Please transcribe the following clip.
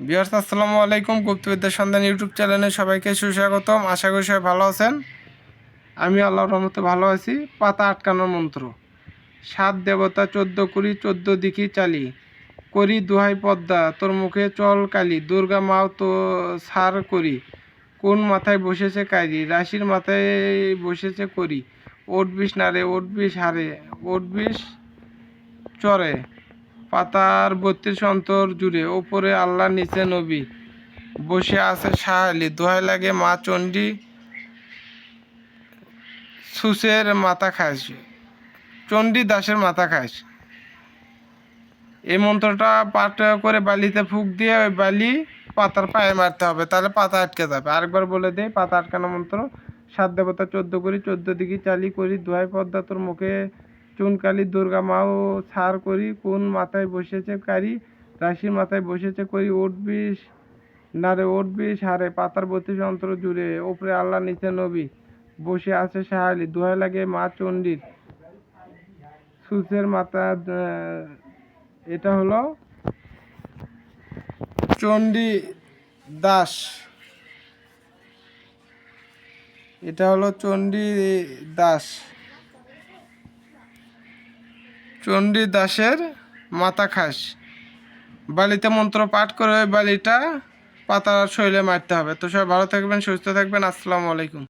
বিয়ার্স আসসালামু আলাইকুম। গুপ্তবিদ্যার সন্ধান ইউটিউব চ্যানেলে সবাইকে সুস্বাগতম। আশা করি সবাই ভালো আছেন। আমি আল্লাহর রহমতে ভালো আছি। পাতা আটকানোর মন্ত্র। সাত দেবতা, চোদ্দ কুড়ি, চোদ্দ দিকি চালি। করি দুহাই পদ্মা, তোর মুখে চল কালি। দুর্গা মাও তো সার করি। কোন মাথায় বসেছে কারি রাশির মাথায় বসেছে করি। ওট বিষ নারে ওট বিষ হারে ওট বিষ চরে। পাতার বত্রিশ অন্তর জুড়ে ওপরে আল্লাহ নিচে নবী বসে আছে সাহালি দোহাই লাগে মা চণ্ডী সুসের মাথা খাস। চণ্ডী দাসের মাথা খাস। এই মন্ত্রটা পাঠ করে বালিতে ফুক দিয়ে ওই বালি পাতার পায়ে মারতে হবে, তাহলে পাতা আটকে যাবে। আরেকবার বলে দেই, পাতা আটকানো মন্ত্র সাত দেবতা চোদ্দ করি, চোদ্দ দিকে চালি করি দোহাই পদ্মা তোর মুখে চুনকালি দুর্গা মাও ছাড় করি, কোন মাথায় বসেছে কারি, রাশির মাথায় বসেছে করি, উঠবিস নারে উঠবিস, হারে পাতার বত্রিশ অন্তর জুড়ে, ওপরে আল্লাহ, নিচে নবী। বসে আছে সাহালি, দোহাই লাগে মা চণ্ডীর। সুসের মাথা এটা হলো চণ্ডী দাস। এটা হলো চণ্ডী দাস। চণ্ডী দাসের মাথা খাস বালিতে মন্ত্র পাঠ করে ওই বালিটা পাতার শৈলে মারতে হবে। তো সবাই ভালো থাকবেন, সুস্থ থাকবেন। আসসালামু আলাইকুম।